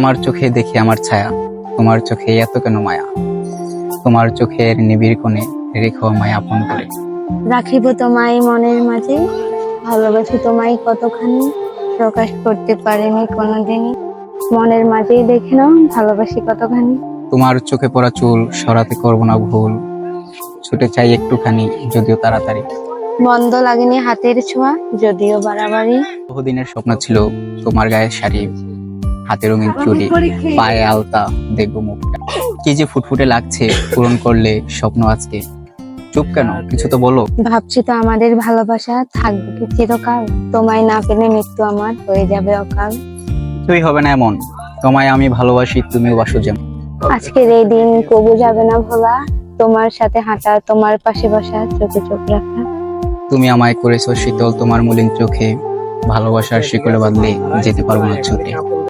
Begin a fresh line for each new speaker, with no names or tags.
তোমার চোখে দেখি আমার ছায়া। তোমার চোখে এত কেন মায়া? তোমার চোখের নিবিড় কোণে রেখো আমায় আপন করে।
রাখিব তোমায় মনের মাঝে ভালোবাসি তোমায় কতখানি প্রকাশ করতে পারিনি কোনোদিনই। মনের মাঝেই দেখে নাও ভালোবাসি কতখানি।
তোমার চোখে পড়া চুল সরাতে করব না ভুল। ছুটে চাই একটুখানি যদিও তাড়াতাড়ি।
মন্দ লাগেনি হাতের ছোঁয়া যদিও বাড়াবাড়ি।
বহুদিনের স্বপ্ন ছিল তোমার গায়ে শাড়ি। হাতে রঙিন চুড়ি পায়ে আলতা দেখব মুখটা। কি যে ফুটফুটে লাগছে পূরণ করলে স্বপ্ন আজকে চুপ কেন? কিছু তো বলো।
ভাবছি তো আমাদের ভালোবাসা থাকবে কি চিরকাল? তোমায় না পেলে মৃত্যু আমার হয়ে যাবে অকাল।
তুই হবে না এমন। তোমায় আমি ভালোবাসি তুমিও বাসো যেমন।
আজকের এই দিন কবু যাবে না ভোলা। তোমার সাথে হাঁটা তোমার পাশে বসা চোখে চোখ রাখা।
তুমি আমায় করেছ শীতল তোমার মলিন চোখে। ভালোবাসার শিকলে বাঁধলে যেতে পারব না ছুটে